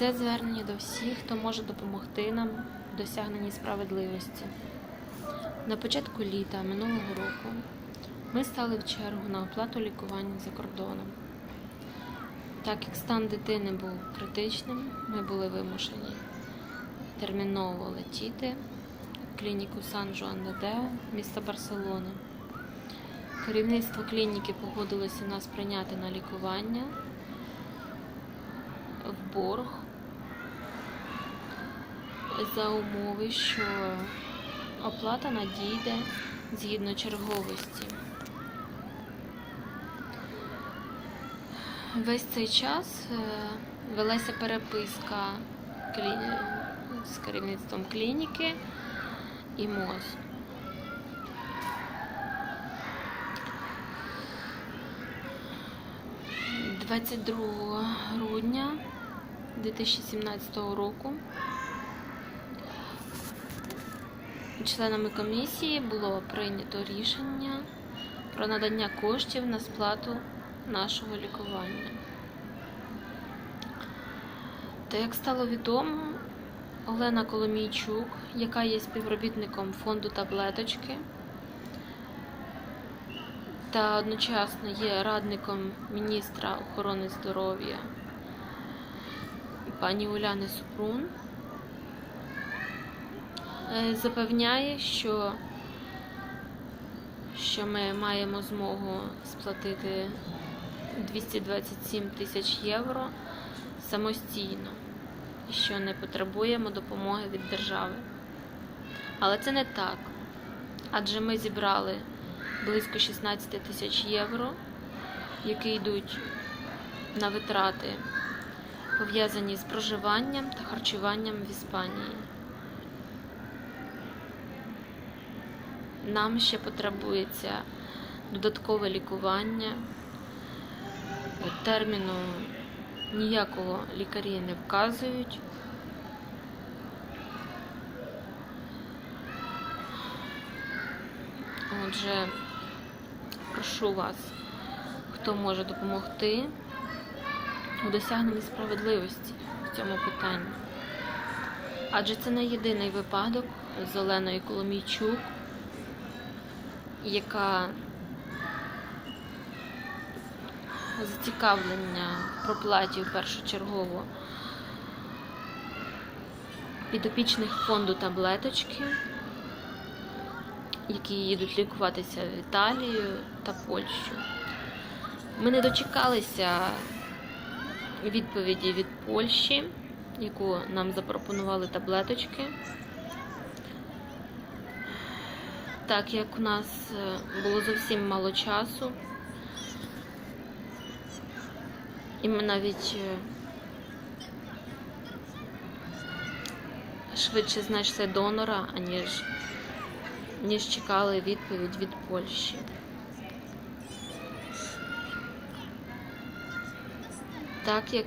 Це звернення до всіх, хто може допомогти нам в досягненні справедливості. На початку літа минулого року ми стали в чергу на оплату лікування за кордоном. Так як стан дитини був критичним, ми були вимушені терміново летіти в клініку Сан Жуан де Део міста Барселони. Керівництво клініки погодилося нас прийняти на лікування в борг за умови, що оплата надійде згідно черговості. Весь цей час е, велася переписка з керівництвом клініки і МОЗ. – 22 грудня 2017 року членами комісії було прийнято рішення про надання коштів на сплату нашого лікування. Та як стало відомо, Олена Коломійчук, яка є співробітником фонду таблеточки та одночасно є радником міністра охорони здоров'я пані Уляни Супрун, запевняє, що, що ми маємо змогу сплатити 227 тисяч євро самостійно що не потребуємо допомоги від держави. Але це не так. Адже ми зібрали близько 16 тисяч євро, які йдуть на витрати, пов'язані з проживанням та харчуванням в Іспанії. Нам ще потребується додаткове лікування. Терміну ніякого лікарі не вказують. Отже, прошу вас, хто може допомогти у досягненні справедливості в цьому питанні. Адже це не єдиний випадок з Оленою Коломійчук, яка зацікавлення в проплаті першочергово підопічних фонду таблеточки, які їдуть лікуватися в Італію та Польщу. Ми не дочекалися відповіді від Польщі, яку нам запропонували таблеточки. Так як у нас е, було зовсім мало часу, і ми навіть е, швидше знайшли донора, аніж ніж чекали відповідь від Польщі. Так як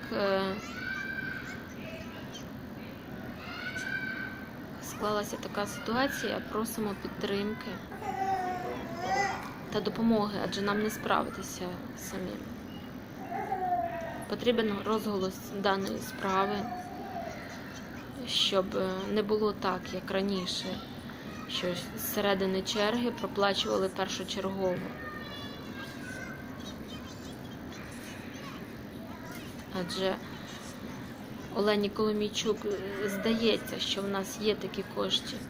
склалася така ситуація, просимо підтримки та допомоги, адже нам не справитися самим. Потрібен розголос даної справи, щоб не було так, як раніше, що з середини черги проплачували першочергово. Адже Олені Коломійчук е, здається, що в нас є такі кошти.